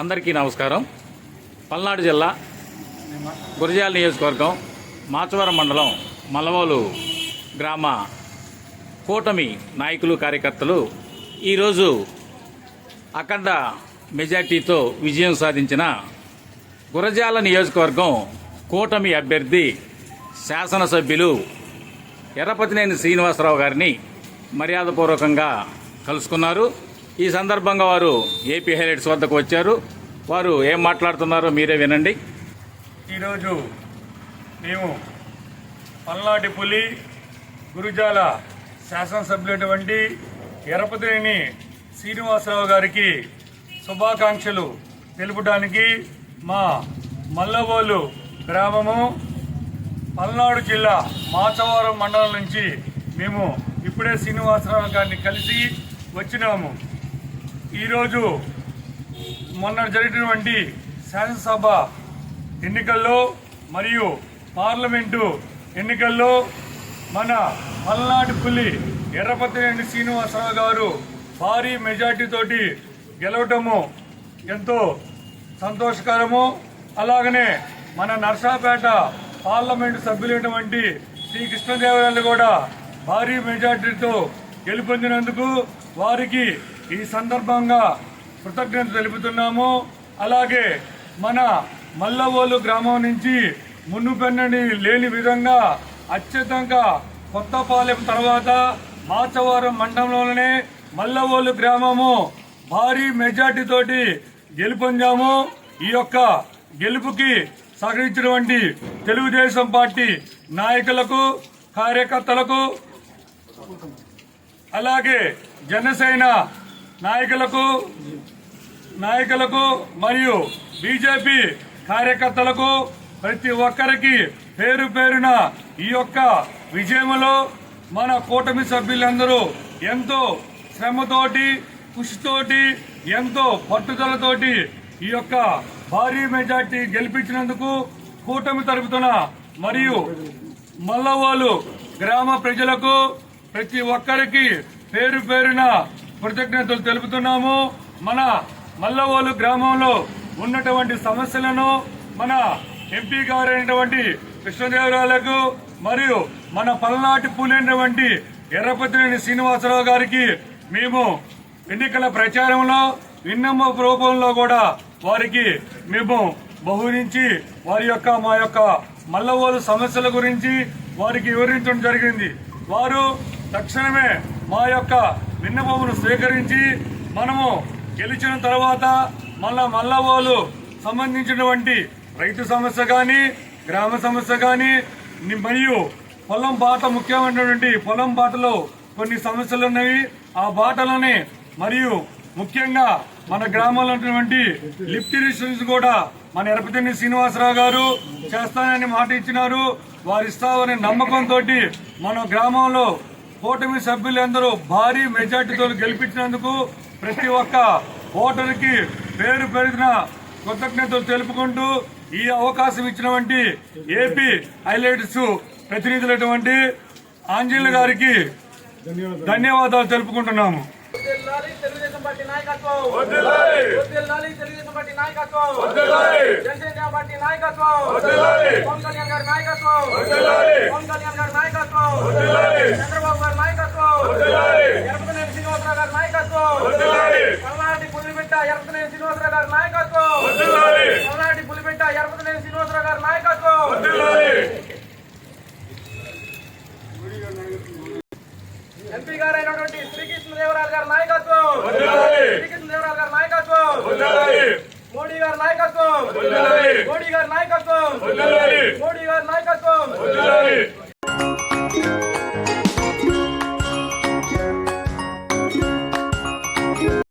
అందరికీ నమస్కారం. పల్నాడు జిల్లా గురజాల నియోజకవర్గం మాచవరం మండలం మలవోలు గ్రామ కూటమి నాయకులు కార్యకర్తలు ఈరోజు అఖండ మెజార్టీతో విజయం సాధించిన గురజాల నియోజకవర్గం కూటమి అభ్యర్థి శాసనసభ్యులు ఎర్రపతినేని శ్రీనివాసరావు గారిని మర్యాదపూర్వకంగా కలుసుకున్నారు. ఈ సందర్భంగా వారు ఏపీ హైలైట్స్ వద్దకు వచ్చారు. వారు ఏం మాట్లాడుతున్నారో మీరే వినండి. ఈరోజు మేము పల్నాటి పులి గురుజాల శాసనసభ్యులటువంటి ఎరపతిని శ్రీనివాసరావు గారికి శుభాకాంక్షలు తెలుపడానికి మా మల్లవోలు గ్రామము పల్నాడు జిల్లా మాచవరం మండలం నుంచి మేము ఇప్పుడే శ్రీనివాసరావు గారిని కలిసి వచ్చినాము. ఈరోజు మొన్న జరిగినటువంటి శాసనసభ ఎన్నికల్లో మరియు పార్లమెంటు ఎన్నికల్లో మన పల్నాటి పులి ఎర్రపతిరెడ్డి శ్రీనివాసరావు గారు భారీ మెజార్టీతోటి గెలవటము ఎంతో సంతోషకరము. అలాగనే మన నర్సాపేట పార్లమెంటు సభ్యులైనటువంటి శ్రీ కృష్ణదేవరాయలు కూడా భారీ మెజార్టీతో గెలుపొందినందుకు వారికి ఈ సందర్భంగా కృతజ్ఞత తెలుపుతున్నాము. అలాగే మన మల్లవోలు గ్రామం నుంచి మున్నుపెన్నని లేని విధంగా అత్యంతంగా కొత్తపాలెం తర్వాత మాచవరం మండలంలోనే మల్లవోలు గ్రామము భారీ మెజార్టీతోటి గెలుపొందాము. ఈ యొక్క గెలుపుకి సహకరించినటువంటి తెలుగుదేశం పార్టీ నాయకులకు కార్యకర్తలకు అలాగే జనసేన నాయకులకు నాయకులకు మరియు బీజేపీ కార్యకర్తలకు ప్రతి ఒక్కరికి పేరు పేరున ఈ యొక్క విజయంలో మన కూటమి సభ్యులందరూ ఎంతో శ్రమతోటి కృషితోటి ఎంతో పట్టుదలతోటి ఈ యొక్క భారీ మెజార్టీ గెలిపించినందుకు కూటమి తరపున మరియు మల్లవాళ్ళు గ్రామ ప్రజలకు ప్రతి ఒక్కరికి పేరు పేరున కృతజ్ఞతలు తెలుపుతున్నాము. మన మల్లవోలు గ్రామంలో ఉన్నటువంటి సమస్యలను మన ఎంపీ గారైనటువంటి కృష్ణదేవరాయలకు మరియు మన పల్నాటి పూలైనటువంటి ఎర్రపతినేని శ్రీనివాసరావు గారికి మేము ఎన్నికల ప్రచారంలో విన్నమ్మ రూపంలో కూడా వారికి మేము బహురించి వారి యొక్క మా యొక్క మల్లవోలు సమస్యల గురించి వారికి వివరించడం జరిగింది. వారు తక్షణమే మా యొక్క విన్నపమును స్వీకరించి మనము గెలిచిన తర్వాత మళ్ళా మల్లవోలు సంబంధించినటువంటి రైతు సమస్య కానీ గ్రామ సమస్య కానీ మరియు పొలం బాట ముఖ్యమైనటువంటి పొలం బాటలో కొన్ని సమస్యలు ఉన్నవి ఆ బాటలోనే మరియు ముఖ్యంగా మన గ్రామంలో ఉన్నటువంటి లిఫ్ట్ ఇరిగేషన్స్ కూడా మన ఎరపతిని శ్రీనివాసరావు గారు చేస్తానని మాట ఇచ్చినారు. వారు ఇస్తామనే నమ్మకంతో మన గ్రామంలో కూటమి సభ్యులందరూ భారీ మెజార్టీతో గెలిపించినందుకు ప్రతి ఒక్క ఓటరుకి పేరు పెరిగిన కృతజ్ఞతలు తెలుపుకుంటూ ఈ అవకాశం ఇచ్చినటువంటి ఏపీ హైలైట్స్ ప్రతినిధులటువంటి ఆంజనేయులు గారికి ధన్యవాదాలు తెలుపుకుంటున్నాము. తెలుగుదేశం పార్టీ నాయకత్వం వదిలాలి. వదిలాలి తెలుగుదేశం పార్టీ నాయకత్వం వదిలాలి. జనసేన పార్టీ నాయకత్వం వదిలాలి. పవన్ కళ్యాణ్ గారి నాయకత్వం వదిలాలి. పవన్ కళ్యాణ్ గారి నాయకత్వం వదిలాలి. చంద్రబాబు గారి నాయకత్వం వదిలాలి. ఎరపతినేని శ్రీనివాసరావు గారి నాయకత్వం వదిలాలి. పల్నాటి పులిబిట్ట ఎరపతినేని శ్రీనివాసరావు గారి నాయకత్వం వదిలాలి. పల్నాటి పులిబిట్ట ఎరపతినేని శ్రీనివాసరావు గారి నాయకత్వం వదిలాలి. ఎంపీ గారైనటువంటి శ్రీకృష్ణదేవరాయలు గారి నాయకత్వం వదిలాలి. శ్రీకృష్ణదేవరాయలు గారి నాయకత్వం వదిలాలి. మోడీ గారి నాయకత్వం వదిలాలి. మోడీ గారి నాయకత్వం. మోడీ గారి నాయకత్వం.